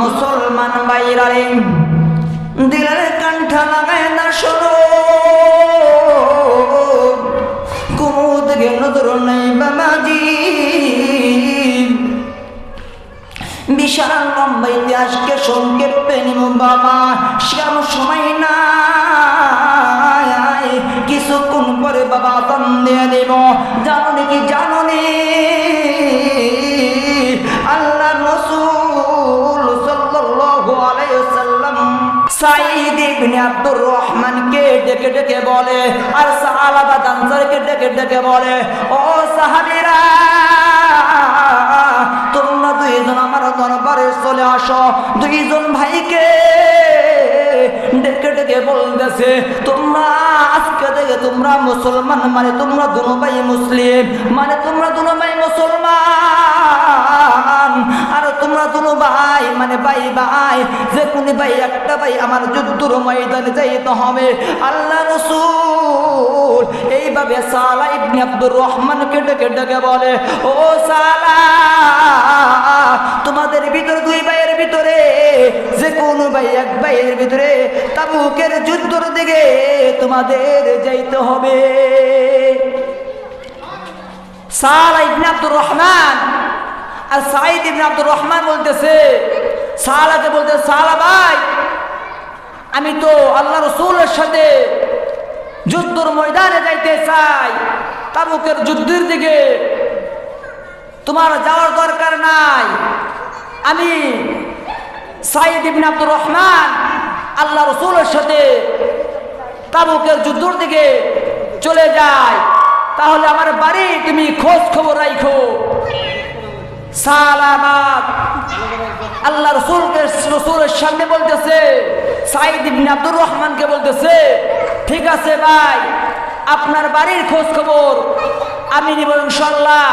মুসলমান বাইরারে, দিলের কান্ঠা লাগায় না শোনো। কুমুদ গে নজর নেই বাবাজি। বিশাল লম্বা ইতিহাসকে সংক্ষেপে নিব বাবা, শ্যাম সময় না কিছুক্ষণ পরে বাবা দান দিয়ে দেব। জানো নাকি, জানো নি? ইবনে আব্দুর রহমানকে ডেকে ডেকে বলে, আর ডেকে ডেকে বলে, ও সাহাবীরা, তোমরা দুইজন আমার দরবারে চলে আসো। দুইজন ভাইকে ডেকে ডেকে বলতেছে, তোমরা আজকে থেকে তোমরা মুসলমান মানে তোমরা দুনো ভাই মুসলিম মানে তোমরা দুনো ভাই মুসলমান, আর তোমরা দুনো ভাই মানে ভাই ভাই, যে কোন ভাই, একটা ভাই আমার যুদ্ধর ময়দানে যাইতে হবে। আল্লাহ রসুল এইভাবে সালা ইবনে আব্দুর রহমানকে ডেকে ডেকে বলে, ও সালা, তোমাদের ভিতরে, দুই ভাইয়ের ভিতরে, যে কোন ভাই, এক ভাইয়ের ভিতরে তাবুকের যুদ্ধর দিকে তোমাদের যাইতে হবে। সালা ইবনে আব্দুর রহমান আর সাইদ ইবনে আব্দুর রহমান বলতেছে সালাকে বলতে, সালা ভাই, আমি তো আল্লাহ রসুলের সাথে যুদ্ধর ময়দানে যাইতে চাই, তাবুকের যুদ্ধের দিকে। তোমার যাওয়ার দরকার নাই। আমি সাইদ ইবনে আব্দুর রহমান আল্লাহ রসুলের সাথে তাবুকের যুদ্ধর দিকে চলে যায় তাহলে আমার বাড়ি তুমি খোঁজ খবর রাখো সালামাত। আল্লাহ রসুলকে, রসুলের সামনে বলতেছে, সাইদ ইবনে আব্দুর রহমানকে বলতেছে, ঠিক আছে ভাই, আপনার বাড়ির খোঁজ খবর আমি নিব ইনশাল্লাহ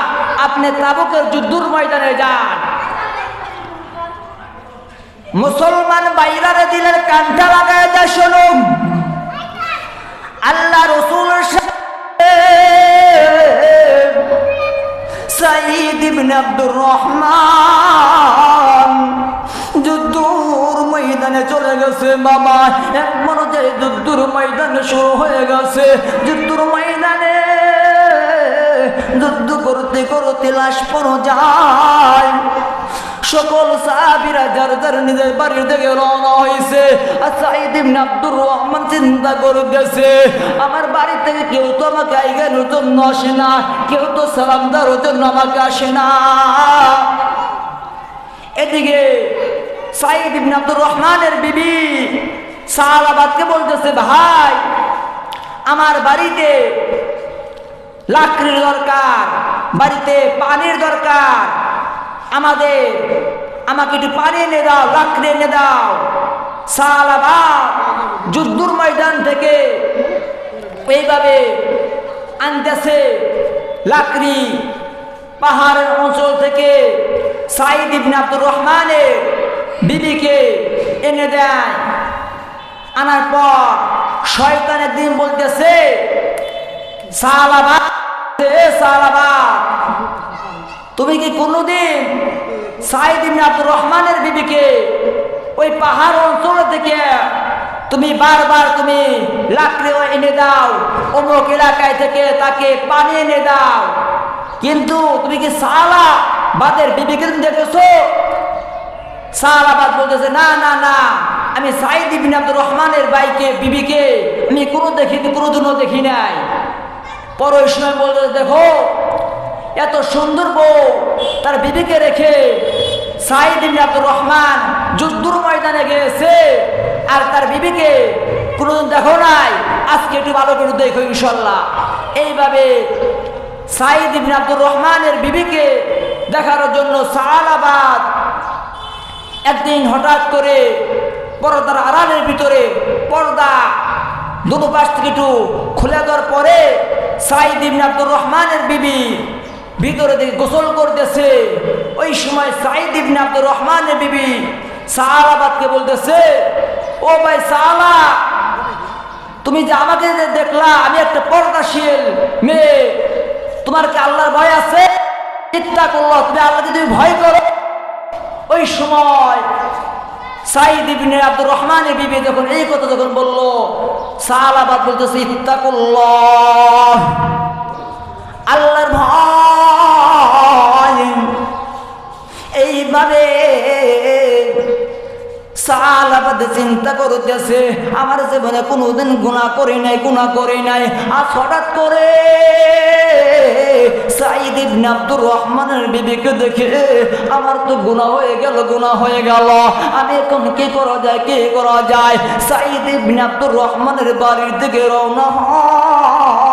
আপনি তাবুকের যুদ্ধর ময়দানে যান। মুসলমান বাইরারে দিলের কানটা লাগায় যা শুনুন। আল্লাহ রসুলের সাথে সাইদ ইবনে আব্দুর রহমান। যুদ্ধর ময়দানে চলে গেছে বাবা। এক মনে যুদ্ধর ময়দানে শুরু হয়ে গেছে। যুদ্ধর ময়দানে যুদ্ধ করতে করতে লাশ পর যায়। সকল সাহাবিরা যার যার নিজের বাড়ির থেকে রওনা হয়েছে আর সাইদ ইবনে আব্দুর রহমান চিন্তা করতেছে, আমার বাড়ি থেকে কেউ তো আমাকে আইগানোর জন্য আসে না, কেউ তো সালাম দেওয়ার জন্য আমাকে আসে না। এদিকে সাইদ ইবনে আব্দুর রহমানের বিবি সালাবাদকে বলতেছে, ভাই, আমার বাড়িতে লাকড়ির দরকার, বাড়িতে পানির দরকার আমাদের, আমাকে একটু পানি এনে দাও, লাকড়ি এনে দাও। যুদ্ধর ময়দান থেকে এইভাবে আনতেছে লাকড়ি পাহাড়ের অঞ্চল থেকে সাইদ ইবনে আব্দুর রহমানের বিবিকে এনে দেয়। আনার পর শয়তানের দিন বলতেছে, সালাবাদ সালাবাদ তুমি কি কোনোদিন সাইদ ইবনে আব্দুর রহমানের বিবিকে ওই পাহাড় অঞ্চল থেকে তুমি বারবার তুমি লাকড়ি এনে দাও, অমুক এলাকায় থেকে তাকে পানি এনে দাও? কিন্তু তুমি কি সালা বাদের বিবিকে তুমি দেখেছ? সালাবাদ বলতেছে, না না না, আমি সাইদ ইবিন আব্দুর রহমানের বাইকে, বিবিকে আমি কোনো দেখিনি, কোনোদিনও দেখি নাই। পর সময় বলতে দেখো এত সুন্দর বউ তার বিবিকে রেখে সাইদ আব্দুর রহমান যুদ্ধর ময়দানে গিয়েছে আর তার বিবিকে কোনোদিন দেখো নাই। আজকে একটু ভালো করে দেখো ইনশাল্লাহ এইভাবে সাইদ ইবিন আব্দুর রহমানের বিবিকে দেখার জন্য সালাবাদ একদিন হঠাৎ করে পর্দার আড়ালের ভিতরে পর্দা দুটো পাশ থেকে একটু খুলে দেওয়ার পরে সাইদ ইবনে আব্দুর রহমানের বিবি ভিতরে দিকে গোসল করতেছে। ওই সময় সাইদ ইবনে আব্দুর রহমানের বিবি সাহাবাদকে বলতেছে, ও ভাই সালা তুমি যে আমাকে যে দেখলা, আমি একটা পর্দাশীল মেয়ে, তোমার কি আল্লাহর ভয় আছে? চিন্তা করল তুমি আল্লাহকে তুমি ভয় করো। ওই সময় সাইদ ইবনে আব্দুর রহমানের বিবি যখন এই কথা যখন বলল সালাবাদ বলতেছে ইত্তা ইত্তাকুল্লাহ, আল্লাহর ভয় এইভাবে চিন্তা করতেছে, আমার জীবনে কোনোদিন গুণা করি নাই গুণা করি নাই। আর হঠাৎ করে রহমানের বিবিকে দেখে আমার তো গুণা হয়ে গেল গুণা হয়ে গেল। আমি এখন কি করা যায়, কি করা যায়? সাইদ আব্দুর রহমানের বাড়ির দিকে রওনা হয়।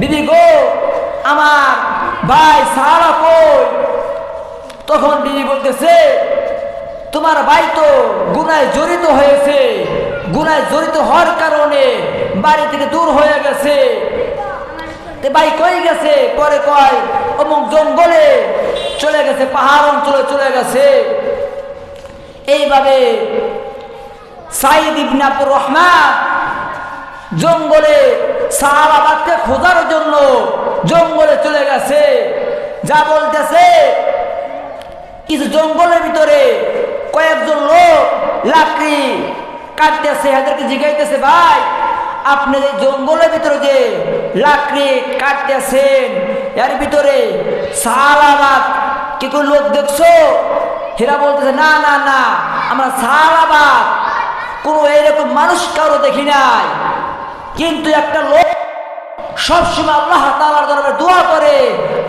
বিবি গো, আমার ভাই সারা কই? তখন বিবি বলতেছে, তোমার ভাই তো গুনায় জড়িত হয়েছে। গুনায় জড়িত হওয়ার কারণে বাড়ি থেকে দূর হয়ে গেছে। ভাই কই গেছে? পরে কয়, অমুক জঙ্গলে চলে গেছে, পাহাড় অঞ্চলে চলে গেছে। এইভাবে সাইদ ইবনে আব্দুর রহমান জঙ্গলে সাহাবাদকে খোঁজার জন্য জঙ্গলে চলে গেছে। যা বলতেছে, কিছু জঙ্গলের ভিতরে কয়েকজন লোক লাকড়ি কাটতেছে, এদেরকে জিগাইতেছে, ভাই, আপনি যে জঙ্গলের ভিতরে যে লাকড়ি কাটতেছেন, এর ভিতরে সালাবাদ কি কোনো লোক দেখছ? হেরা বলতেছে, না না না, আমরা সালাবাদ কোনো এরকম মানুষ কারও দেখি নাই। কিন্তু একটা লোক সবসময় আল্লাহ তালার দরবারে দোয়া করে।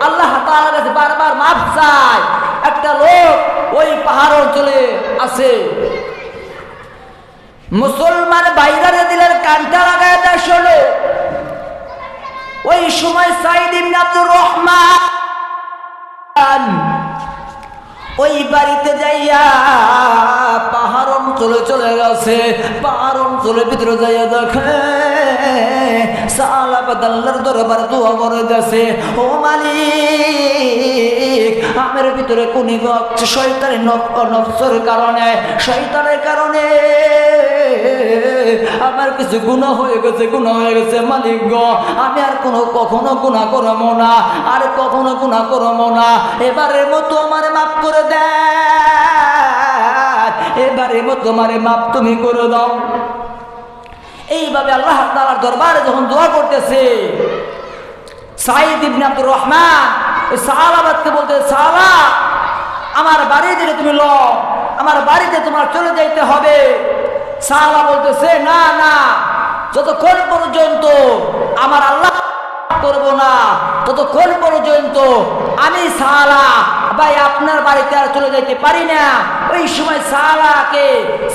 আল্লাহ তালার কাছে বারবার মাপ চায়। একটা লোক ওই পাহাড় অঞ্চলে আছে। মুসলমান বাইরে দিলেন কানটা লাগায় দেয় শোনো। ওই সময় সাইদ ইবনে আব্দুর রহমান ওই বাড়িতে যাইয়া পাহাড় অঞ্চলে চলে গেছে। পাহাড় অঞ্চলের ভিতরে যাইয়া দেখে দরবার করে গেছে ও মালিক, আমের ভিতরে কারণে, শয়তানের কারণে আমার কিছু গুণা হয়ে গেছে, গুণা হয়ে গেছে মালিক গো। আমি আর কোনো কখনো গুণা করব না, আর কখনো গুণা করব না। এবারের মতো আমার মাফ করে দেয় এবারে মতো আমারে মাপ তুমি করে দাও। এইভাবে আল্লাহ তাআলার দরবারে যখন দোয়া করতেছে সাইদ ইবনে আব্দুর রহমান ওই সালাবাদকে বলতে সালা আমার বাড়ি দিকে তুমি ল আমার বাড়িতে তোমার চলে যাইতে হবে। সালা বলতেছে, না না, যতক্ষণ পর্যন্ত আমার আল্লাহ করব না, ততক্ষণ পর্যন্ত আমি সালা ভাই, আপনার বাড়িতে আর চলে যাইতে পারি না। ওই সময় সালাকে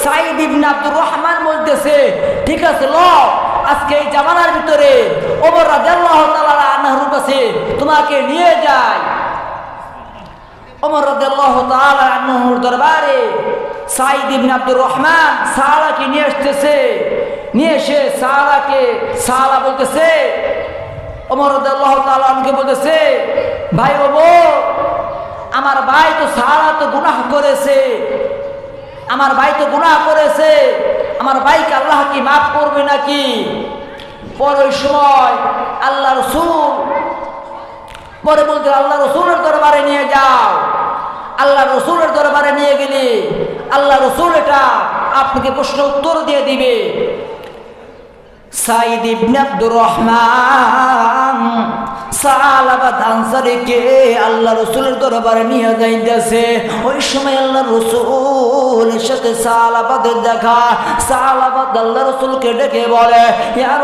সাইদ ইবনে আব্দুর রহমান বলতেছে, ঠিক আছে, ল, আজকে এই জামানার ভিতরে ওমর রাদিয়াল্লাহু তাআলা কাছে তোমাকে নিয়ে যায় ওমর রাদিয়াল্লাহু তাআলা আনহুর দরবারে সাইদ ইবনে আব্দুর রহমান সালাকে নিয়ে আসতেছে নিয়ে এসে সালাকে সালা বলতেছে ভাই আমার ভাই তো সারা তো গুনাহ করেছে আমার ভাই তো গুনাহ করেছে আমার ভাইকে আল্লাহ কি মাফ করবে নাকি পর সময় আল্লাহ রসুল পরে বলতে আল্লাহ রসুলের দরবারে নিয়ে যাও আল্লাহ রসুলের দরবারে নিয়ে গেলে। আল্লাহ রসুল এটা আপনাকে প্রশ্ন উত্তর দিয়ে দিবে। সাইদ ইবনে আব্দুর রহমান আল্লাহ ডেকে বলে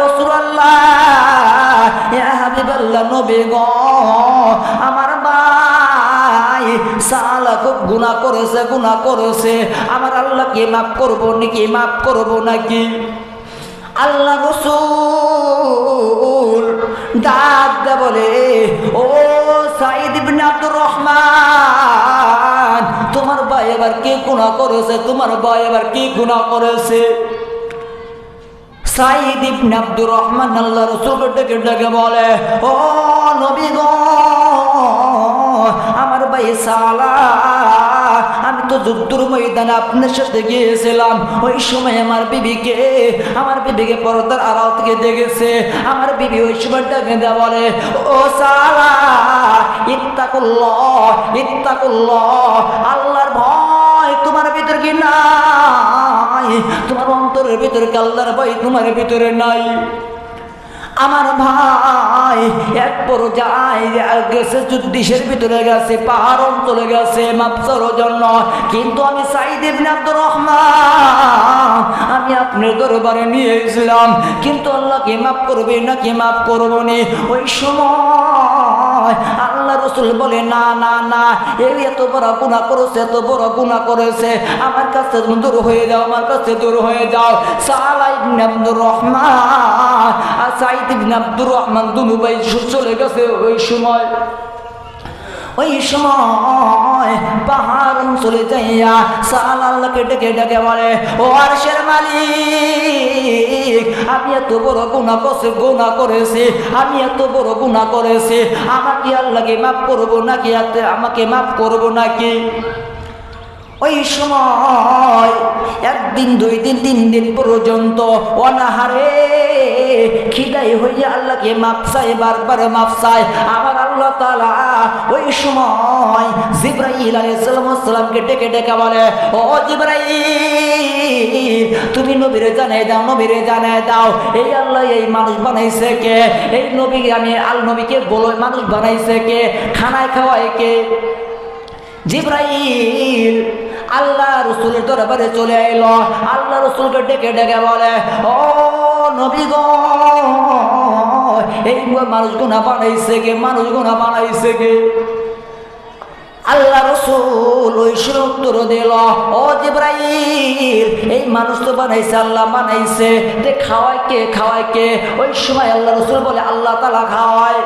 রসুল আল্লাহ আল্লাহ আমার সালা খুব গুণা করেছে গুণা করেছে। আমার আল্লাহকে মাফ করব নাকি, মাফ করব নাকি? আল্লাহ রসুল ডাক বলে, ও সাইদ আব্দুর রহমান, তোমার ভাই এবার কি গুণা করেছে? তোমার ভাই এবার কি গুণা করেছে? আল্লাহ রসুলকে ডেকে ডেকে বলে, ও নবী গো আমি তো যুদ্ধর ময়দানে আপনার সাথে গিয়েছিলাম। ওই সময় আমার বিবিকে আমার বিবিকে পর্দার আড়াল থেকে দেখেছে। আমার বিবি ওই সময় ডেকে বলে, ও সালা, ইত্তাকুল্লাহ ইত্তাকুল্লাহ, আল্লাহর ভয় তোমার ভিতর কি নাই? তোমার অন্তরের ভিতরে আল্লাহর ভয় তোমার ভিতরে নাই? আমার ভাই এক পর্যায়ে গেছে ভিতরে গেছে, পাহাড় অঞ্চলে গেছে, মাপসার জন্য। কিন্তু আমি সাইদ ইবনে আব্দুর রহমান, আমি আপনার দরবারে নিয়ে এসেছিলাম। কিন্তু আল্লাহকে মাফ করবে নাকি মাফ করব নি? ওই সময় আল্লাহ রসুল বলে, না না না এই এত বড় গুণা করেছে, এত বড় গুণা করেছে। আমার কাছে দূর হয়ে যাও, আমার কাছে দূর হয়ে যাও। সালা আব্দুর রহমান, আর সাইদ আব্দুর রহমান দুনু ভাই চলে গেছে ওই সময়। ওই সময় পাহাড় অঞ্চলে যাইয়া সাল ডেকে ডেকে বলে, ও আরশের মালিক আমি এত বড় গুণা করছে গুণা করেছি, আমি এত বড় গুণা করেছি। আমাকে আল্লাহকে মাফ করব নাকি, আমাকে মাফ করব নাকি? ওই সময় একদিন, দুই দিন, তিন দিন পর্যন্ত অনাহারে খিদাই হইয়া আল্লাহকে মাপসাই বারবার মাপসাই আমার আল্লাহ তালা ওই সময় জিব্রাইল আলাইসালামকে ডেকে ডেকে বলে, ও জিব্রাইল, তুমি নবীরে জানাই দাও, নবীরে জানাই দাও। এই আল্লাহ এই মানুষ বানাইছে কে? এই নবীকে আমি আল নবীকে বলো, মানুষ বানাইছে কে? খানায় খাওয়ায় কে? জিব্রাইল আল্লাহ রসুলের দরবারে চলে এলো আল্লাহ রসুলকে ডেকে ডেকে বলে, ও নবী গো, এই মানুষ গুণা বানাইছে কে, মানুষ গুণা বানাইছে কে? আল্লাহ রসুল ওই উত্তর দিল, ও জিব্রাইল, এই মানুষ তো বানাইছে, আল্লাহ বানাইছে। তে খাওয়ায় কে খাওয়ায় কে? ওই সময় আল্লাহ রসুল বলে, আল্লাহ তালা খাওয়ায়।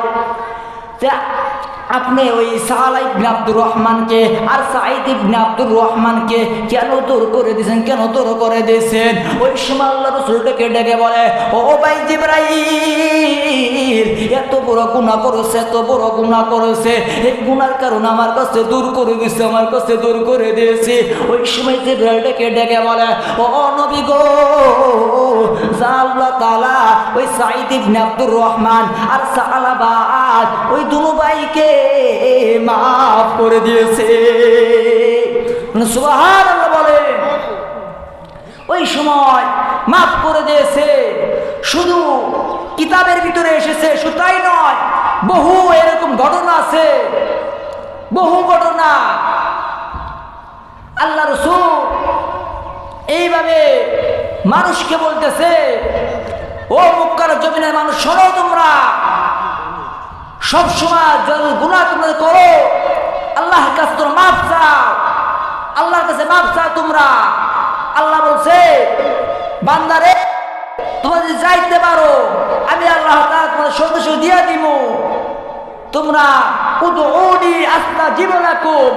আপনি ওই সাহালা ইবনে আব্দুর রহমানকে আর সাঈদ ইবনে আব্দুর রহমানকে কেন দূর করে দিয়েছেন? কেন দূর করে দিয়েছেন? ওই সময় আল্লাহ রসুলটাকে ডেকে বলে, ও ভাই জিব্রাইল! এত বড় গুণা করেছে, এত বড় গুণা করেছে। এই গুণার কারণে আমার কাছে দূর করে দিয়েছে আমার কাছে দূর করে দিয়েছে। ওই সময় জিব্রাইল ডেকে ডেকে বলে, ও নবী গো, যা আল্লাহ তাআলা ওই সাইদ ইবনে আব্দুর রহমান আর সালাবাদ ওই দুনো ভাইকে মাফ করে দিয়েছে। সুবহানাল্লাহ বলে, ওই সময় মাফ করে দিয়েছে। শুধু কিতাবের ভিতরে এসেছে, শুধু তাই নয়, বহু এরকম ঘটনা আছে, বহু ঘটনা। আল্লাহ রসুল এইভাবে মানুষকে বলতেছে, ও মুক্কার জমিনের মানুষ, শোনো তোমরা, সবসময় যত গুণা তোমরা করো, আল্লাহর কাছে তোমরা মাফ চাও, আল্লাহর কাছে মাফ চাও তোমরা। আল্লাহ বলছে, বান্দারে তোমরা যদি যাইতে পারো, আমি আল্লাহ তোমাদের সঙ্গে দিয়া দিব তোমরা আস্তা আস্তা জীবনাকুম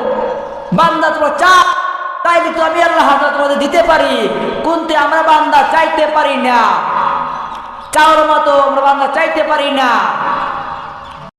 বান্দা তোমরা চা তাই তো আমি আল্লাহ তোমাদের দিতে পারি। কোনতে আমরা বান্দা চাইতে পারি না। চাওয়ার মতো আমরা বান্দা চাইতে পারি না।